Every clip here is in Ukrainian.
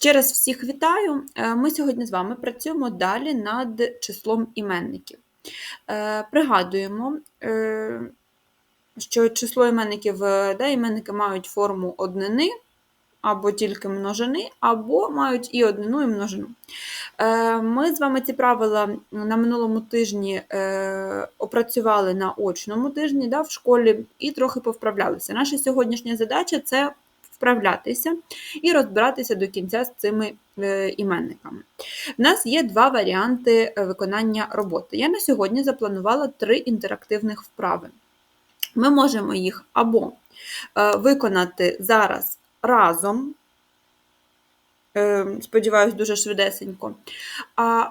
Ще раз всіх вітаю. Е, Ми сьогодні з вами працюємо далі над числом іменників. Е, Пригадуємо, е, що число іменників, да, іменники мають форму однини або тільки множини, або мають і однину, і множину. Ми з вами ці правила на минулому тижні опрацювали на очному тижні да, в школі і трохи повправлялися. Наша сьогоднішня задача це вправлятися і розбиратися до кінця з цими е, іменниками. У нас є два варіанти е, виконання роботи. Я на сьогодні запланувала три інтерактивних вправи. Ми можемо їх або е, виконати зараз разом, сподіваюсь, дуже швидесенько.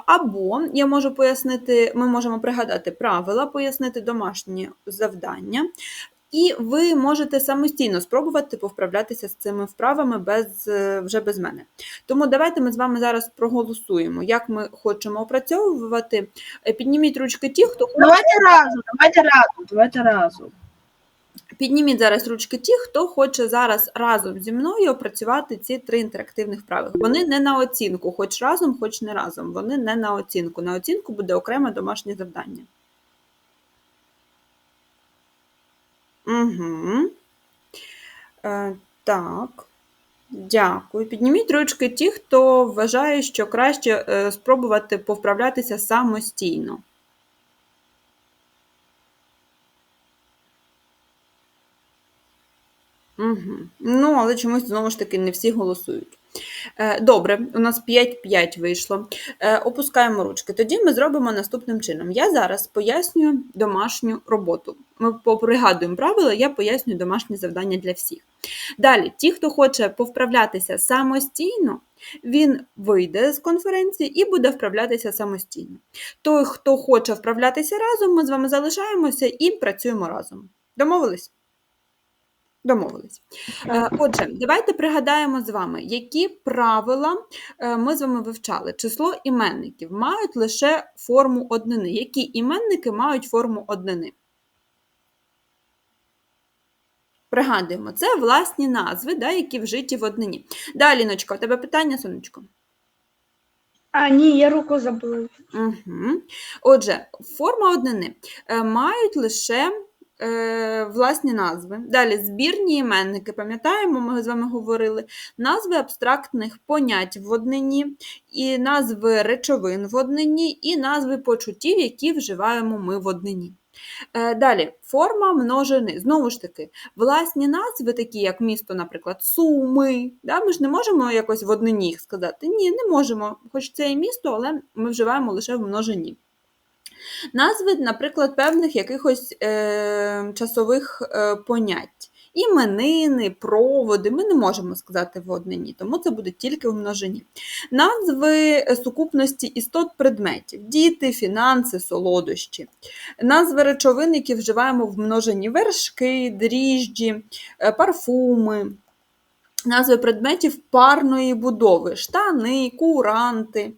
Або я можу пояснити, ми можемо пригадати правила, пояснити домашні завдання. І ви можете самостійно спробувати повправлятися з цими вправами без, е, вже без мене. Тому давайте ми з вами зараз проголосуємо, як ми хочемо опрацьовувати. Е, Підніміть ручки ті, хто хоче. Давайте разом, давайте разом, давайте разом. Підніміть зараз ручки ті, хто хоче зараз разом зі мною опрацювати ці три інтерактивних вправи. Вони не на оцінку, хоч разом, хоч не разом. Вони не на оцінку. На оцінку буде окреме домашнє завдання. Угу. Е, так. Дякую. Підніміть ручки ті, хто вважає, що краще е, спробувати повправлятися самостійно. Угу. Ну, але чомусь знову ж таки не всі голосують. Е, Добре, у нас 5-5 вийшло. Е, Опускаємо ручки. Тоді ми зробимо наступним чином. Я зараз пояснюю домашню роботу. Ми попригадуємо правила, я пояснюю домашні завдання для всіх. Далі, ті, хто хоче повправлятися самостійно, він вийде з конференції і буде вправлятися самостійно. Той, хто хоче вправлятися разом, ми з вами залишаємося і працюємо разом. Домовились? Домовились. Е, Отже, давайте пригадаємо з вами, які правила е, ми з вами вивчали. Число іменників мають лише форму однини. Які іменники мають форму однини? Пригадуємо, це власні назви, да, які вжиті в однині. Далі, Ночка, у тебе питання, сонечко? А, ні, я руку забув. Угу. Отже, форма однини е, мають лише е, власні назви. Далі збірні іменники, пам'ятаємо, ми з вами говорили, назви абстрактних понять в однині, і назви речовин в однині, і назви почуттів, які вживаємо ми в. Е, Далі, форма множини. Знову ж таки, власні назви, такі як місто, наприклад, Суми. Да? Ми ж не можемо якось в однині їх сказати. Ні, не можемо. Хоч це і місто, але ми вживаємо лише в множині. Назви, наприклад, певних якихось е, часових е, понять. Іменини, проводи ми не можемо сказати в однині, тому це буде тільки в множині. Назви сукупності істот предметів, діти, фінанси, солодощі. Назви речовин, які вживаємо в множині вершки, дріжджі, е, парфуми. Назви предметів парної будови, штани, куранти.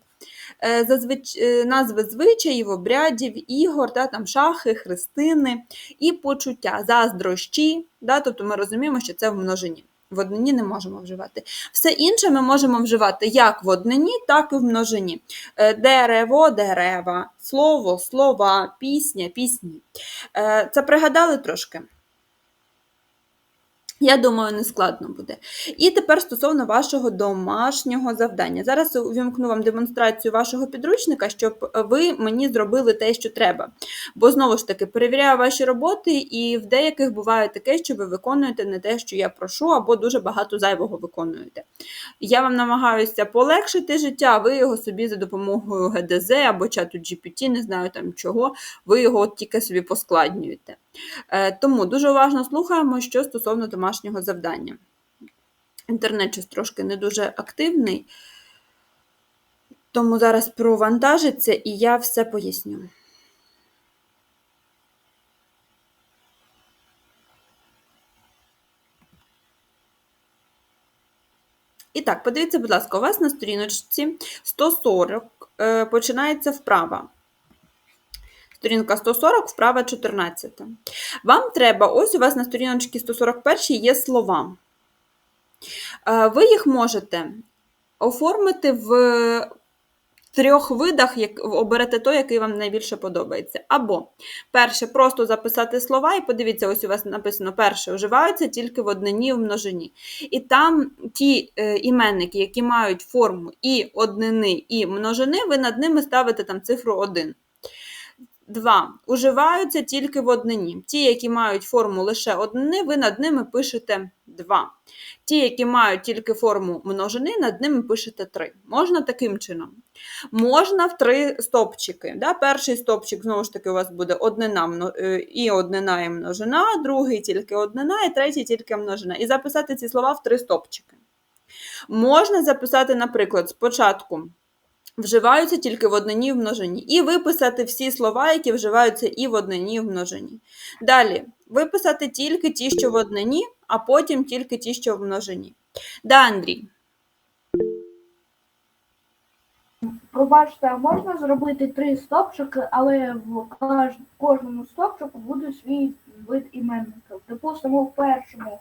Е, зазвич... е, назви звичаїв, обрядів, ігор, да, там шахи, хрестини і почуття, заздрощі. Да, тобто ми розуміємо, що це в множині. В однині не можемо вживати. Все інше ми можемо вживати як в однині, так і в множині. Е, Дерево, дерева, слово, слова, пісня, пісні. Це пригадали трошки? Я думаю, не складно буде. І тепер стосовно вашого домашнього завдання. Зараз увімкну вам демонстрацію вашого підручника, щоб ви мені зробили те, що треба. Бо, знову ж таки, перевіряю ваші роботи, і в деяких буває таке, що ви виконуєте не те, що я прошу, або дуже багато зайвого виконуєте. Я вам намагаюся полегшити життя, а ви його собі за допомогою ГДЗ або чату GPT, не знаю там чого, ви його тільки собі поскладнюєте. Е, Тому дуже уважно слухаємо, що стосовно домашнього завдання. Інтернет щось трошки не дуже активний, тому зараз провантажиться і я все поясню. І так, подивіться, будь ласка, у вас на сторіночці 140 е, починається вправа. Сторінка 140, вправа 14. Вам треба, ось у вас на сторіночці 141 є слова. Е, Ви їх можете оформити в трьох видах, як оберете той, який вам найбільше подобається. Або перше, просто записати слова, і подивіться, ось у вас написано перше, вживаються тільки в однині і в множині. І там ті е, іменники, які мають форму і однини, і множини, ви над ними ставите там цифру 1. Два. Уживаються тільки в однині. Ті, які мають форму лише однини, ви над ними пишете 2. Ті, які мають тільки форму множини, над ними пишете 3. Можна таким чином. Можна в три стопчики. Да? Перший стопчик, знову ж таки, у вас буде однина е, і однина і множина, другий тільки однина, і третій тільки множина. І записати ці слова в три стопчики. Можна записати, наприклад, спочатку вживаються тільки в однині і в множині. І виписати всі слова, які вживаються і в однині, в множині. Далі виписати тільки ті, що в однині, а потім тільки ті, що в множині. Да, Андрій. Пробачте, а можна зробити три стопчики, але в кожному стопчику буде свій вид іменників. Допустимо, в першому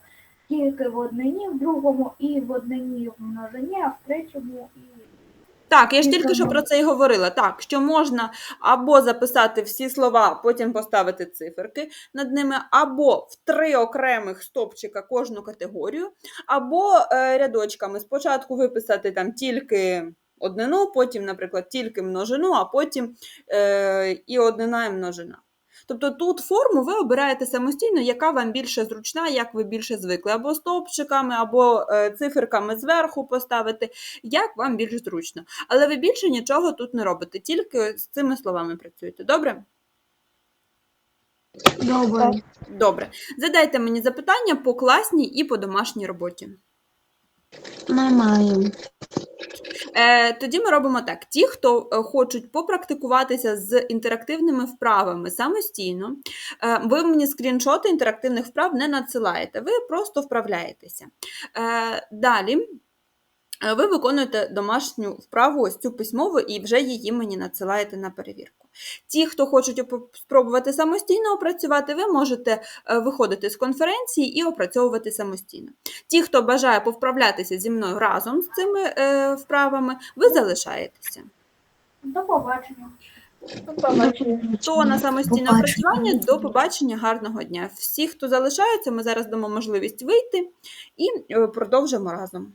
тільки в однині, в другому і в однині в множині, а в третьому і. Так, я ж тільки що про це і говорила. Так, що можна або записати всі слова, потім поставити циферки над ними, або в три окремих стопчика кожну категорію, або е, рядочками. Спочатку виписати там тільки однину, потім, наприклад, тільки множину, а потім е, і однина, і множина. Тобто тут форму ви обираєте самостійно, яка вам більше зручна, як ви більше звикли, або стовпчиками, або е, циферками зверху поставити, як вам більш зручно. Але ви більше нічого тут не робите, тільки з цими словами працюєте. Добре? Добре. Добре. Задайте мені запитання по класній і по домашній роботі. Немає. Е, тоді ми робимо так: ті, хто е, хочуть попрактикуватися з інтерактивними вправами самостійно, е, ви мені скріншоти інтерактивних вправ не надсилаєте, ви просто вправляєтеся. Далі. Е, Ви виконуєте домашню вправу, ось цю письмову, і вже її мені надсилаєте на перевірку. Ті, хто хочуть спробувати самостійно опрацювати, ви можете е, виходити з конференції і опрацьовувати самостійно. Ті, хто бажає повправлятися зі мною разом з цими е, вправами, ви залишаєтеся. До побачення. Хто на самостійне опрацювання, до побачення, гарного дня. Всі, хто залишаються, ми зараз дамо можливість вийти і продовжимо разом.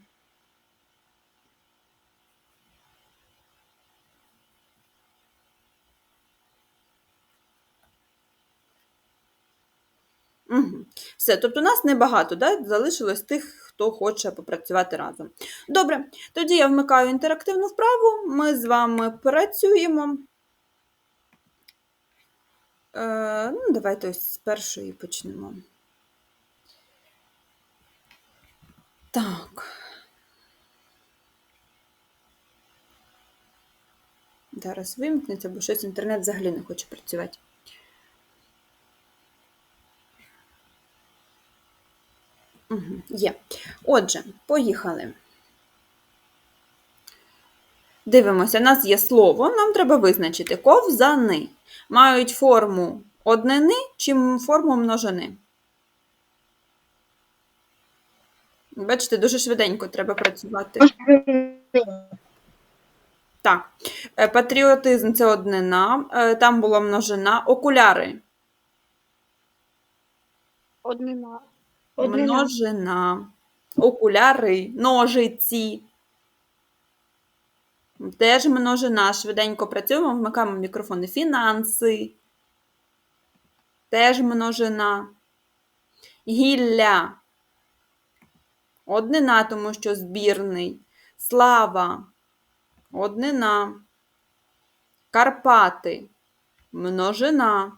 Угу. Все, тобто нас небагато, да? залишилось тих, хто хоче попрацювати разом. Добре, тоді я вмикаю інтерактивну вправу, ми з вами працюємо. Е, ну, давайте ось з першої почнемо. Так. Зараз вимкнеться, бо щось інтернет взагалі не хоче працювати. Є. Отже, поїхали. Дивимося, у нас є слово, нам треба визначити ковзани. Мають форму однини чи форму множини? Бачите, дуже швиденько треба працювати. Так, Е, патріотизм це однина, е, там була множина. Окуляри. Однина. Множина. Окуляри, ножиці. Теж множина. Швиденько працюємо, вмикаємо мікрофони. Фінанси. Теж множина. Гілля. Однина, тому що збірний. Слава. Однина. Карпати. Множина.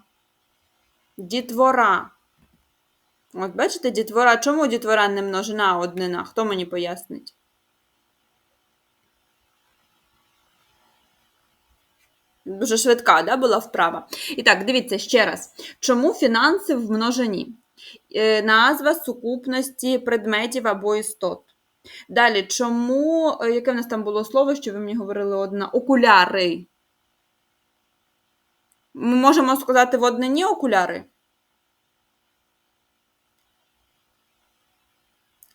Дітвора. От бачите, дітвора. Чому дітвора не множина, а однина? Хто мені пояснить? Дуже швидка, да, була вправа. І так, дивіться ще раз. Чому фінанси в множині? Е, Назва сукупності предметів або істот. Далі, чому, е, яке в нас там було слово, що ви мені говорили одна? Окуляри. Ми можемо сказати в однині окуляри?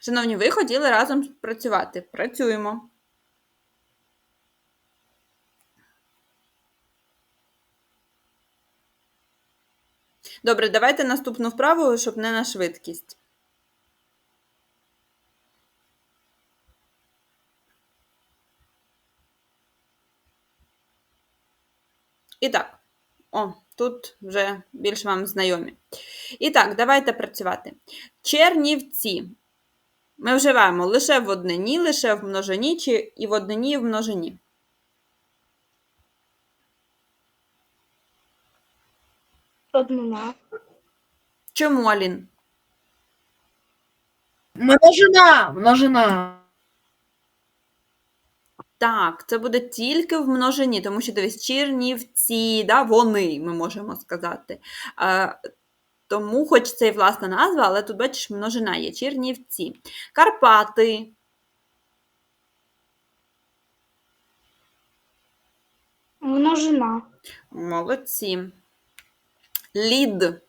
Шановні, ви хотіли разом працювати. Працюємо. Добре, давайте наступну вправу, щоб не на швидкість. І так, о, тут вже більш вам знайомі. І так, давайте працювати. Чернівці. Ми вживаємо лише в однині, лише в множині, чи і в однині, і в множині. Однина. Чому, Алін? Множина. Множина. Так, це буде тільки в множині, тому що дивись, чернівці, да, вони, ми можемо сказати. Тому, хоч це і власна назва, але тут, бачиш, множина є чернівці. Карпати. Множина. Молодці. Лід.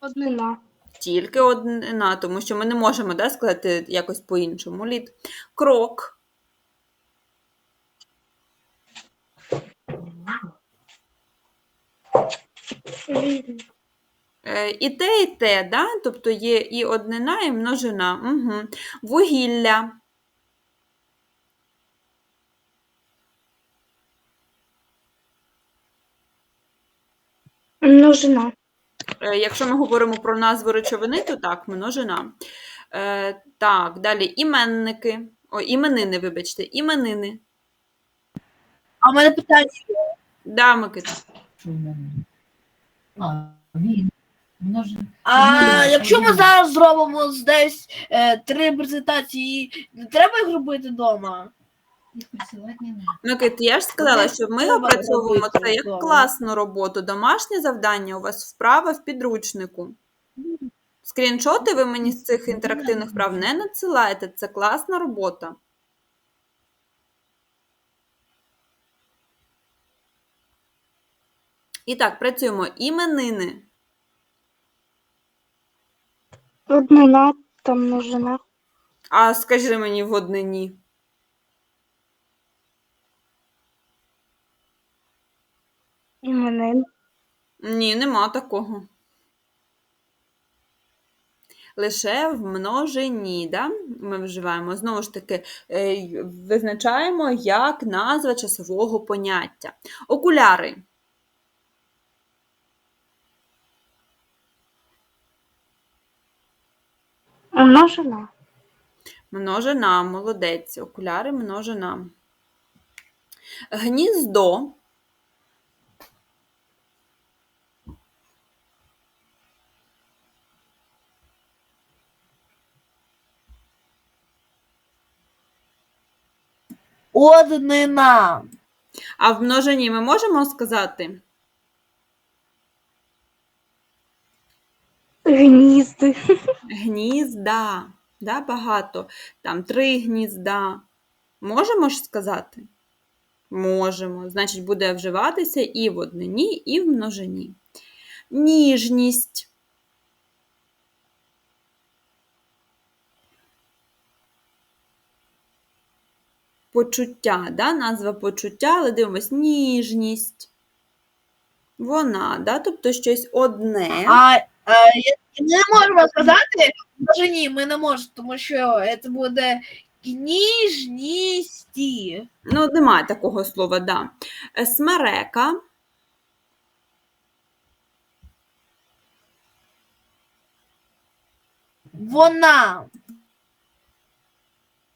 Однина. Тільки одна, тому що ми не можемо да, сказати якось по-іншому. Лід. Крок. Рівня. Е, І те, і те, да? тобто є і однина, і множина. Угу. Вугілля. Множина. Е, Якщо ми говоримо про назву речовини, то так, множина. Е, так, далі іменники. О, іменини, вибачте, іменини. А в мене питання. Да, Микита. Мене? А, він. Множин. А Ні, якщо ми зараз зробимо десь е, три презентації, не треба їх робити вдома? Їх присилати не треба. Микит, я ж сказала, що ми треба опрацьовуємо робити це як вдома. класну роботу. Домашнє завдання у вас вправа в підручнику. Скріншоти ви мені з цих інтерактивних вправ не надсилаєте. Це класна робота. І так, працюємо іменини. Однина та множина. А скажи мені в однині. Іменин. Ні, нема такого. Лише в множині, да? ми вживаємо. Знову ж таки, е, визначаємо як назва часового поняття. Окуляри. Множина. Множина, молодець. Окуляри, множина. Гніздо. Однина. А в множині ми можемо сказати? Гнізди. Гнізда. Да, багато. Там три гнізда. Можемо ж сказати? Можемо. Значить, буде вживатися і в однині, і в множині. Ніжність. Почуття, да? назва почуття, але дивимось, ніжність. Вона, да? тобто щось одне. А, я- не можемо сказати, може ні, ми не можемо, тому що це буде ніжністі. Ну, немає такого слова, да. Е, Смерека. Вона.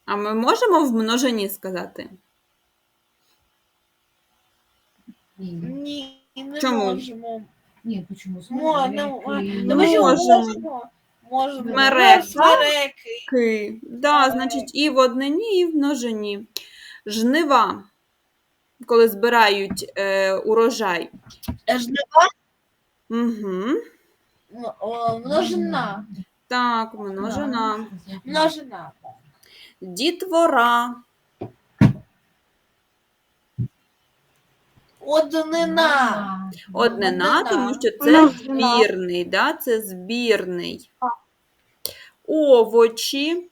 А ми можемо в множині сказати? Ні, Ні, не Чому? можемо. Ні, почему? Мо, не, ну, ми Можемо. Можемо. Смерека. Смереки. Ки. Да, значить, і в однині, і в множині. Жнива. Коли збирають е, урожай. Е, Жнива, Угу. м- о, множина. Так, множина. Множина. Дітвора. Однина. Однина, Однина. тому що це збірний, да? це збірний. Овочі.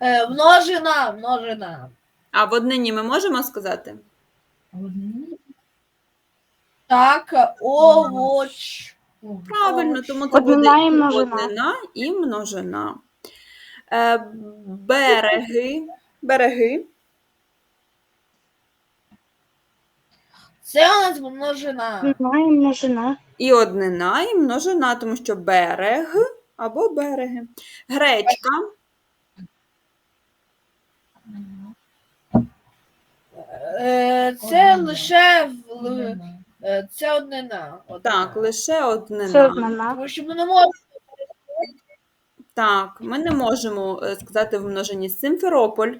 Е, множина. Множина. А в однині ми можемо сказати? Так, овоч. Правильно, тому це буде Однина і і множина. однина, і множина. Е, береги. Береги. Це у нас множина. Одна і множина. І однина, і множина, тому що берег або береги. Гречка. Е, Це Однина. лише в- е, це однина. однина. Так, лише однина. Це однина. Тому що ми не можемо. Так, ми не можемо е, сказати в множині Симферополь.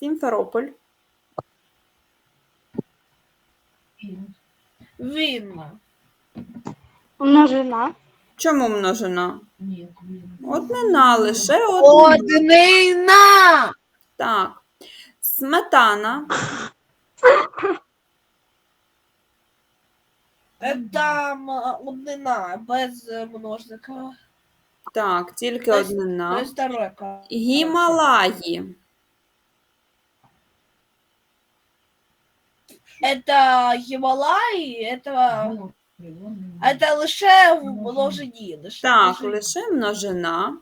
Сімферополь. Він. Він. Множина. Чому множина? Ні. Однина, лише однина. Однина. Так. Сметана. Там е, однина без множника. Так, тільки однина. Без старека. Гімалаї. Это Гімалаї, это, Було приводно. это лише в множині. Лише Так, множині. лише множина.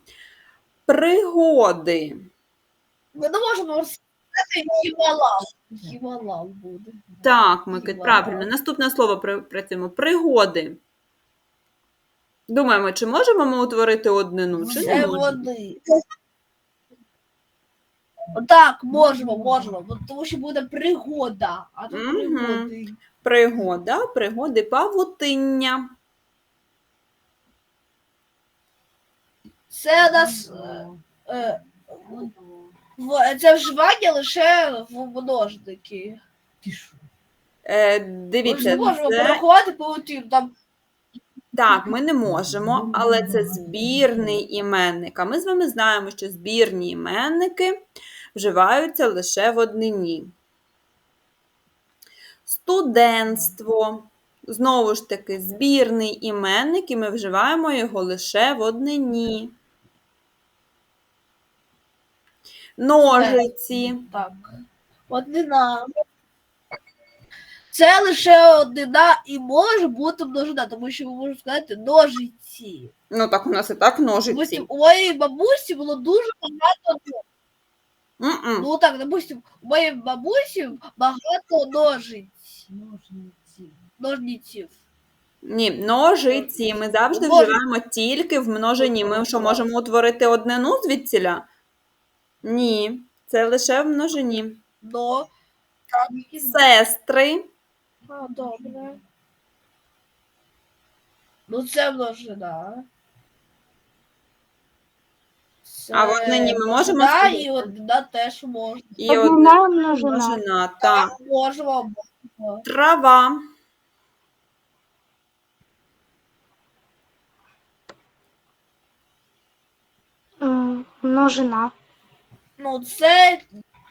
Пригоди. Ми не можемо сказати Гімалал. Гімалал буде. Так, Микит, Гімалаї. правильно. Наступне слово при- працюємо. Пригоди. Думаємо, чи можемо ми утворити однину, чи не Це можемо? води. Так, можемо, можемо, бо- тому що буде пригода, а тут Мгм. пригоди. Пригода, пригоди, павутиння. Це у нас е, е, в- це вживання лише в множники. Е, Ми ж дивіться, не можемо це... порахувати паутину. Там так, ми не можемо, але це збірний іменник. А ми з вами знаємо, що збірні іменники вживаються лише в однині. Студентство. Знову ж таки, збірний іменник, і ми вживаємо його лише в однині. Ножиці. так. Однина. Це лише однина і може бути множина, тому що ми можемо сказати ножиці. Ну так, у нас і так ножиці. У моєї бабусі було дуже багато М-м. Ну так, допустим, у моєї бабусі багато ножиць, ножниців. Ні, ножиці. Ми завжди Множиці. вживаємо тільки в множині. Ми що можемо утворити однину звідсіля? Ні, це лише в множині. Но. Сестри. А, добре. Ну, це множина. А в однині ми можемо множина, сказати? і однина теж можна. І одна множина. множина. Так. Можемо. Трава. М, Множина. Ну, це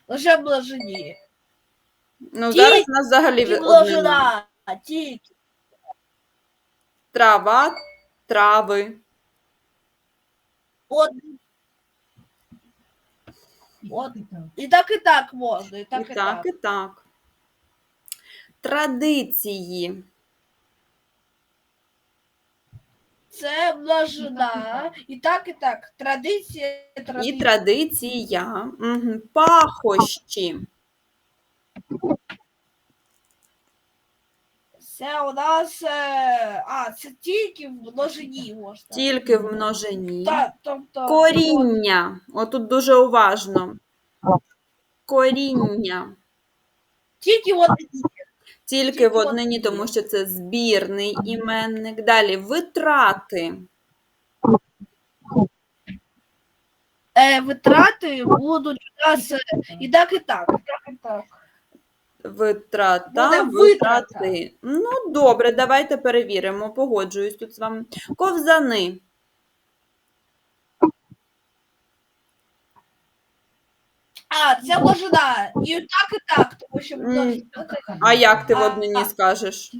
лише множині. Ну, Ті- зараз у нас взагалі І однина. множина. Тільки. Трава, трави. От, От. і так, і так можна. І так, І так, і так. Традиції. Це множина. І так, і так. Традиція, І традиція. традиція. Угу. Пахощі. Це у нас. е, А, це тільки в множині можна. Тільки в множині. Так, тобто. Коріння. Отут дуже уважно. Коріння. Тільки в однині. Тільки в однині, однині. тому що це збірний іменник. Далі витрати. Е, витрати будуть у нас е, і так, і так. І так, і так. Витрата, Буде витрати. витрата. Ну, добре, давайте перевіримо. Погоджуюсь тут з вами. Ковзани. А, це множина. І так, і так, тому що множина. А як ти в однині скажеш?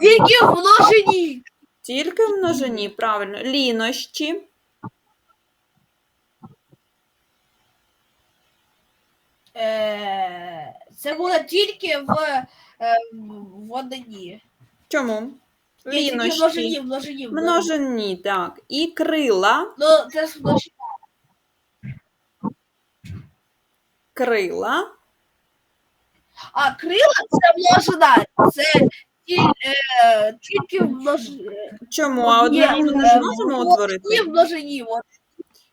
Тільки в множині. Тільки в множині, правильно. Лінощі. Це буде тільки в, е, в однині. Чому? Ні, Лінощі. множині. множині. Множині, так. І крила. Ну, це ж множині. Крила. А крила це множина. Це е, тільки в множині. Чому? А однину ми не зможемо утворити? І в множині. От.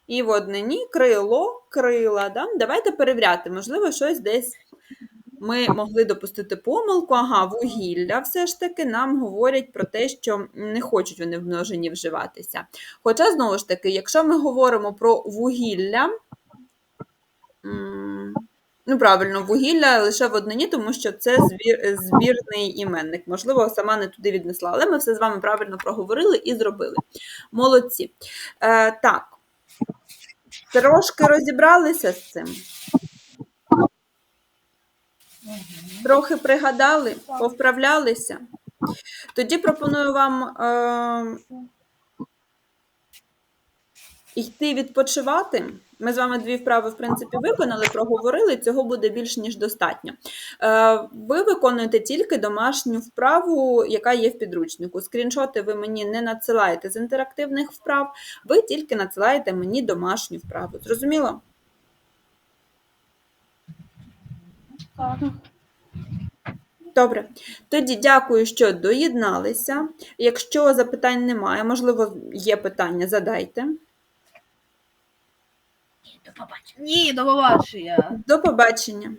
І в однині крило, крила. Да? Давайте перевіряти. Можливо, щось десь ми могли допустити помилку. Ага, вугілля все ж таки нам говорять про те, що не хочуть вони в множині вживатися. Хоча, знову ж таки, якщо ми говоримо про вугілля, ну правильно, вугілля лише в однині, тому що це збір, збірний іменник. Можливо, сама не туди віднесла, але ми все з вами правильно проговорили і зробили. Молодці. Е, так. Трошки розібралися з цим. Трохи пригадали, повправлялися. Тоді пропоную вам е, йти відпочивати. Ми з вами дві вправи, в принципі, виконали, проговорили, цього буде більш ніж достатньо. Е, ви виконуєте тільки домашню вправу, яка є в підручнику. Скріншоти ви мені не надсилаєте з інтерактивних вправ, ви тільки надсилаєте мені домашню вправу. Зрозуміло? Добре, тоді дякую, що доєдналися. Якщо запитань немає, можливо, є питання, задайте. Ні, до побачення. До побачення.